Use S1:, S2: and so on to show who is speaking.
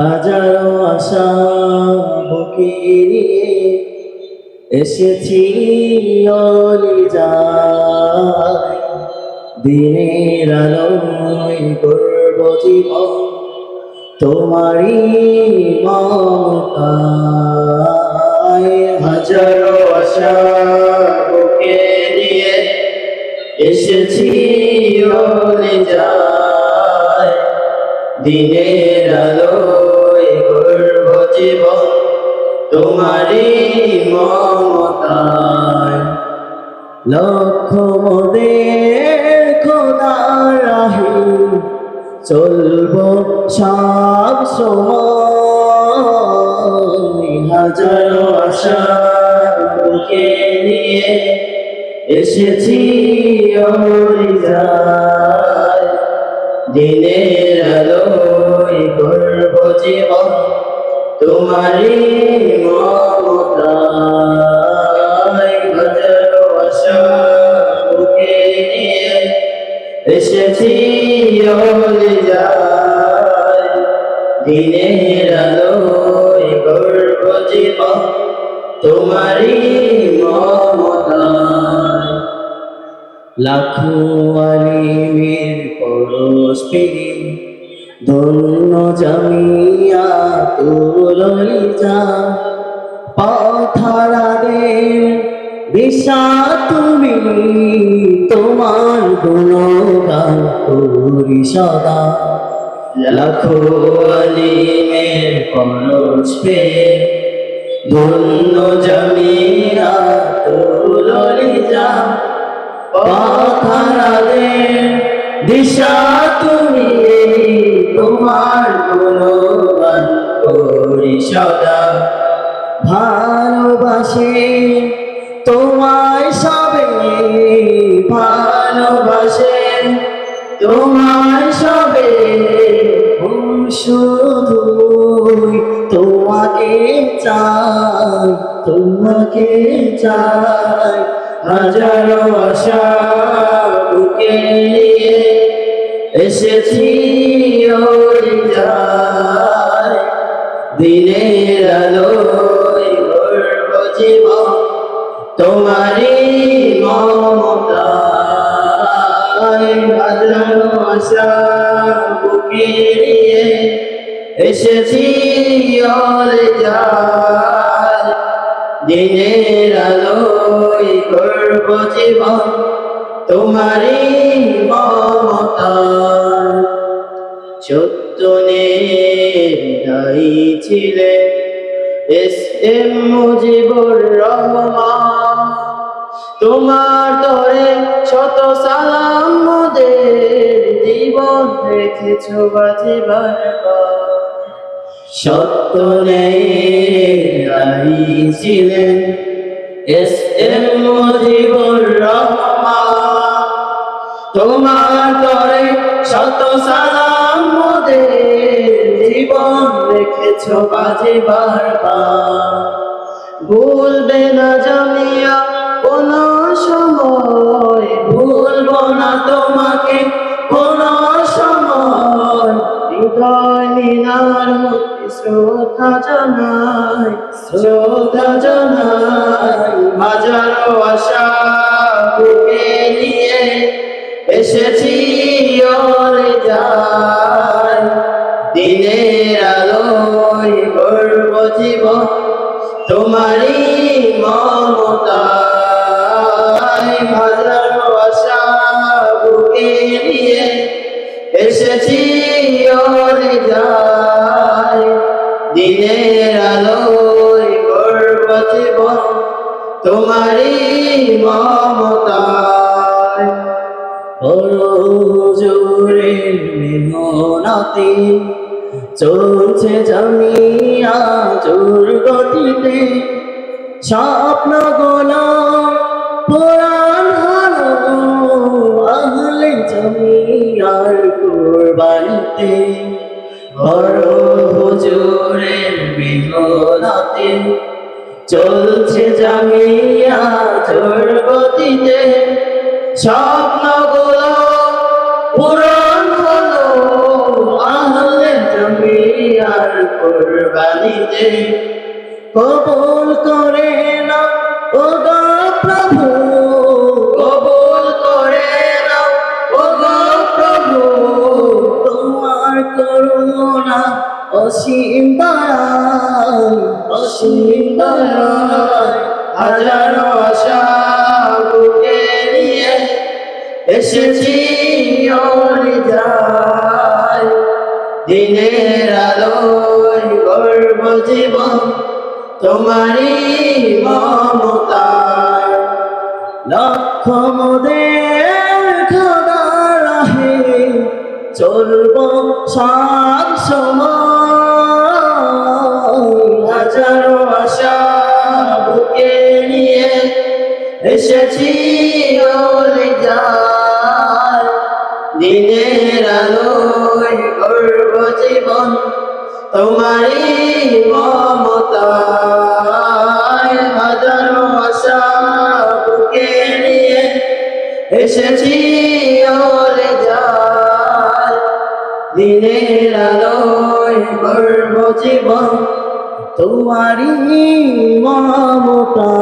S1: হাজারো আশা বুকে নিয়ে এসেছি দিনের আলোয় করব জীবন তোমারই মমতায়। হাজারো আশা বুকে নিয়ে এসেছি যায় দিনের করব জীবন তোমারই মমতায়। লক্ষ মোদের খোদার রাহে, চলব সব সময়। হাজারো আশা বুকে নিয়ে এসেছি দিনের আলোয় করব জীবন। নিয়ে এসেছি দিনের আলোয় করব জীবন মমতায় লাখো আলিমের পরশ পেরে ধন্য জামিয়া তোলই যা। পথারাদের দিশা তুমি তোমার গুণগান করি সদা। লাখো আলিমের পরশ পেয়ে ধন্য জামিয়া তোলই যা। পাথারাদের দিশা তুমি তোমার করি সদা। ভালোবাসে তোমায় সবে, ভালোবাসে তোমায় সবে। শুধু তোমাকে চাই তোমাকে চাই। হাজারো আশা হাজারো আশা বুকে এসেছি দিনের আলোয় করব জীবন তোমারই মমতায়। সত্যনের দায়ী এস এম মুজিবুর রহমান। তোমার তরে শত সালাম মোদের জীবন রেখেছ বাজে সত্য নেই ছিলেন এস এম মুজিবুর রহমান। তোমার তরে শত সালাম মোদের জীবন রেখেছ বাজে বারবার। ভুলবে না জামিয়া হৃদয় মিনার মধ্যে শ্রদ্ধা জানাই শ্রদ্ধা জানাই হাজারো আশা বুকে নিয়ে এসেছি ওরে যায় দিনের আলোয় গর্ব জীবন তোমারই মমতায়। এসেছি দিনের আলোয় গর্ব জীবন তোমারই মমতায়। বড় জোরে মেহনতে, চলছে জামিয়া জোর গতিতে। স্বপ্ন গোলা কোরবানিতে বড় হুজুরের মেহনতে চলছে জামিয়া জোর গতিতে স্বপ্নগুলো পূরণ হলো আহলে কুরবানিতে। কবুল করে না ও অসীম দয়াল অসীম দয়াল হাজারো আশা নিয়ে এসেছি যাই দিনের আলোয় গর্ব জীবন তোমারই মমতায়। লক্ষ মোদের চলব সব সময়। এসেছি দিনের আলোয় গর্ব জীবন, তোমারই মমতায় হাজারো আশা বুকে নিয়ে এসেছি দিনের আলোয় গর্ব জীবন তোমারই মমতা